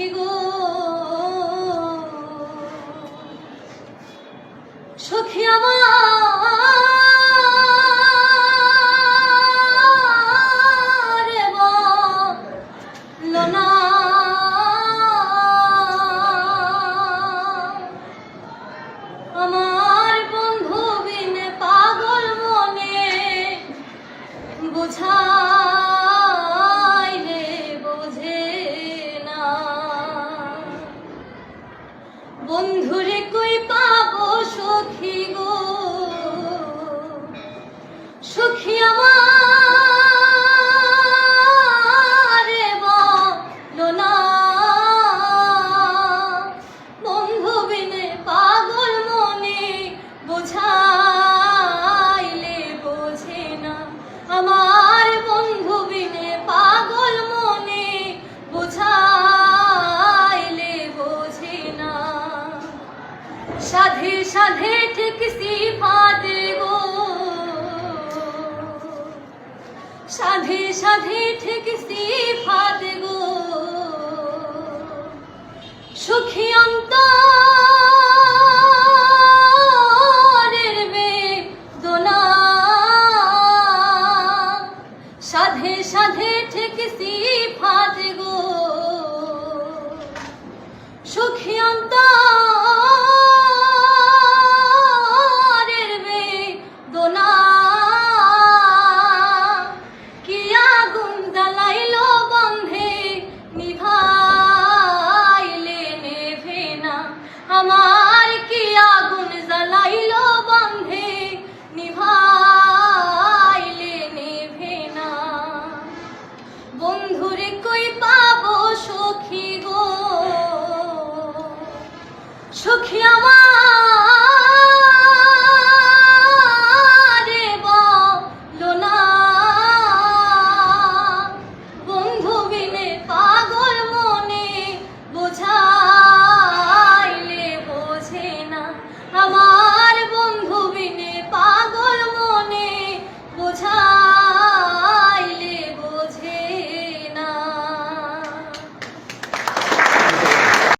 সখী গো। সখী আমার বন্ধুরে কই পাবো সখী গো? সাধে ঠিক সিফাত গো সাধে সাধে ঠিক সিফাত গো সুখী অন্তরের সাধে সাধে ঠিক Çok iyi ama.